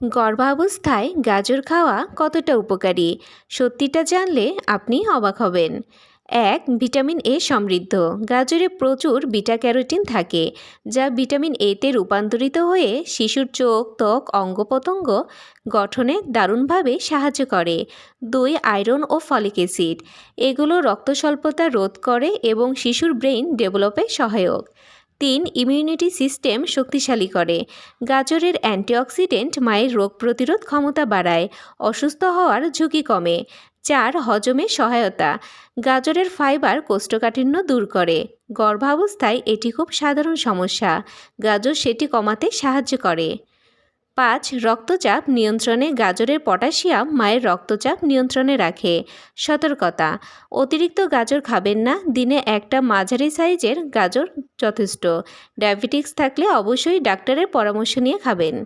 গর্ভাবস্থায় গাজর খাওয়া কতটা উপকারী? সত্যিটা জানলে আপনি অবাক হবেন। এক, ভিটামিন এ সমৃদ্ধ। গাজরে প্রচুর বিটা ক্যারোটিন থাকে, যা ভিটামিন এতে রূপান্তরিত হয়ে শিশুর চোখ, ত্বক অঙ্গ প্রত্যঙ্গ গঠনে দারুণভাবে সাহায্য করে। দুই, আয়রন ও ফলিক অ্যাসিড। এগুলো রক্ত স্বল্পতা রোধ করে এবং শিশুর ব্রেইন ডেভেলপে সহায়ক। তিন ইমিউনিটি সিস্টেম শক্তিশালী করে। গাজরের অ্যান্টিঅক্সিডেন্ট মায়ের রোগ প্রতিরোধ ক্ষমতা বাড়ায়, অসুস্থ হওয়ার ঝুঁকি কমে। চার, হজমে সহায়তা। গাজরের ফাইবার কোষ্ঠকাঠিন্য দূর করে। গর্ভাবস্থায় এটি খুব সাধারণ সমস্যা। গাজর সেটি কমাতে সাহায্য করে। পাঁচ, রক্তচাপ নিয়ন্ত্রণে গাজরের পটাশিয়াম মায়ের রক্তচাপ নিয়ন্ত্রণে রাখে। সতর্কতা, অতিরিক্ত গাজর খাবেন না, দিনে একটা মাঝারি সাইজের গাজর যথেষ্ট। ডায়াবেটিক্স থাকলে অবশ্যই ডাক্তারের পরামর্শ নিয়ে খাবেন।